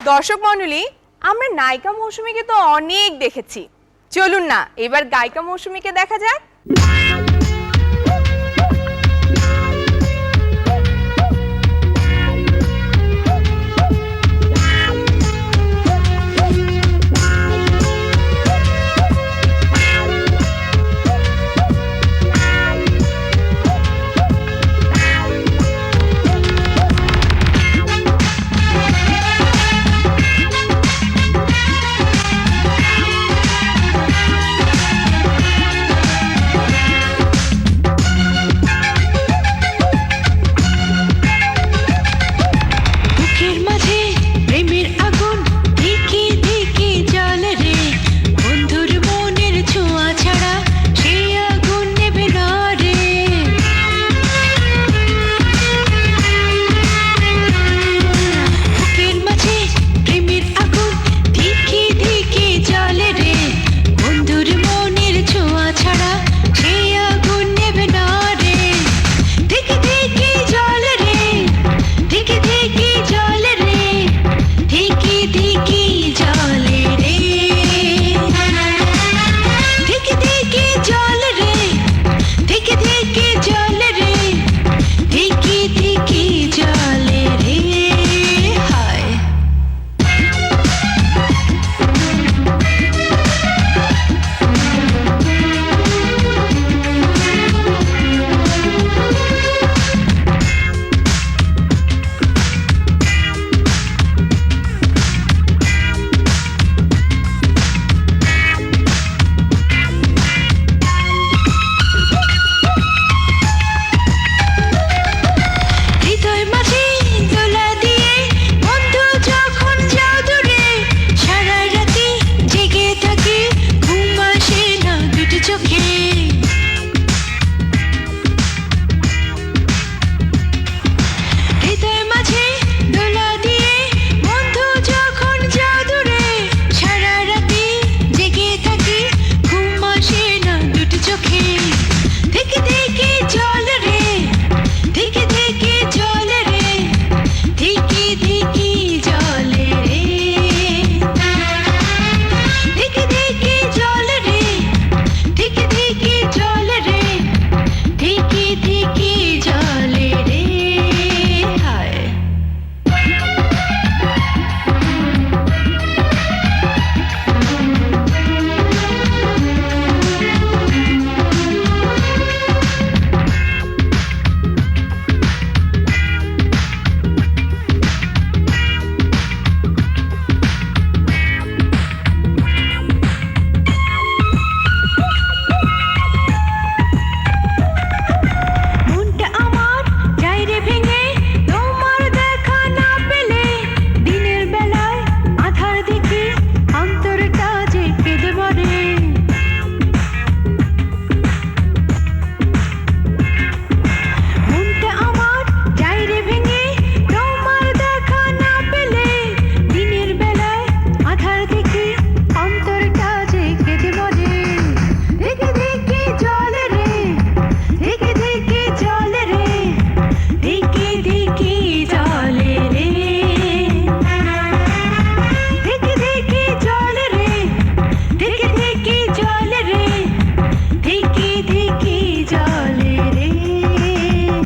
দর্শক মণ্ডলী, আমরা নায়িকা মৌসুমীকে তো অনেক দেখেছি। চলুন না, এবার গায়িকা মৌসুমীকে দেখা যাক।